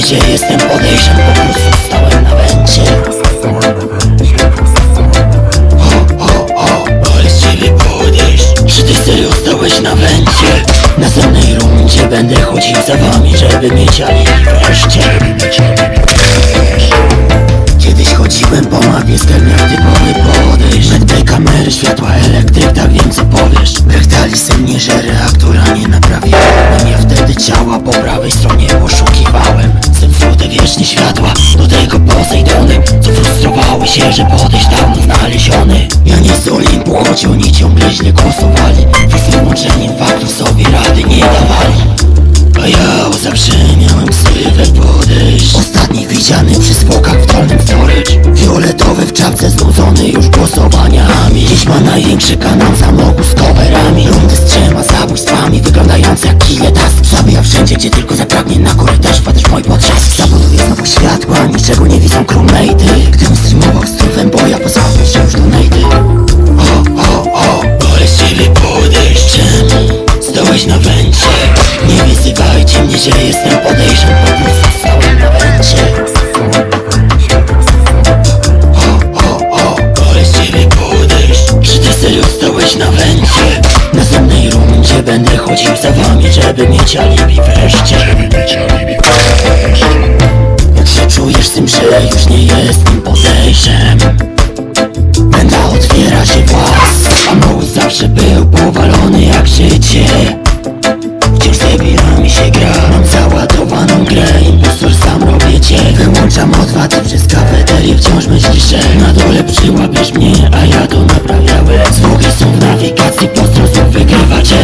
że jestem podejrzan Po prostu stałem na węcie. O, o, o, ale ciebie podejść. Czy ty serio stałeś na węcie? W następnej rundzie będę chodził za wami Żeby mieć alibi wreszcie. Kiedyś chodziłem po mapie z kelner typowy podejść. Medbay, kamery, światła, elektryk, tak wiem co powiesz Brechtali se mnie, że reaktora nie naprawiłem. No ja wtedy ciała po prawej stronie Światła, do tego Posejdony Co frustrowały się, że podejść dawno znaleziony. Ja nie z Olimpu, choć oni ciągle źle głosowali. Wraz z wyłączeniem faktów sobie rady nie dawali. A ja zawsze miałem ksywę podejść. Ostatni widziany przy zwłokach w dolnym storage. Fioletowy w czapce znudzony już głosowaniami. Dziś ma największy kanał samochód z coverami. Rundy z trzema zabójstwami wyglądające jak kile task wszędzie gdzie tylko niczego nie widzą crewmate'y? Gdybym streamował z trufem boja pozwolił się już donaty O, o, o, ale z ciebie podejść czemu? Stałeś na węcie. Nie wyzywajcie mnie, że jestem podejrzan Po prostu stałem na węcie stałeś na węcie? W następnej rundzie będę chodził za wami Żeby mieć alibi wreszcie. Jak się czujesz z tym, że już nie jestem podejrzem Będę otwiera się włas A mały zawsze był powalony jak życie. Wciąż zabiera mi się gra Mam załadowaną grę. Impostor sam robię cię Wyłączam odwady przez kafeterię Wciąż myślisz, że na dole przyłapiesz mnie A ja to naprawiałem. Zwłoki są w nawigacji Po prostu wygrywacie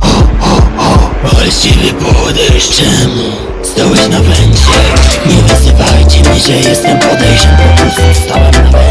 O, o, o Ale z ciebie podejść czemu? Stałeś na węcie Wyzywajcie mnie, że jestem podejrzan Po prostu stałem na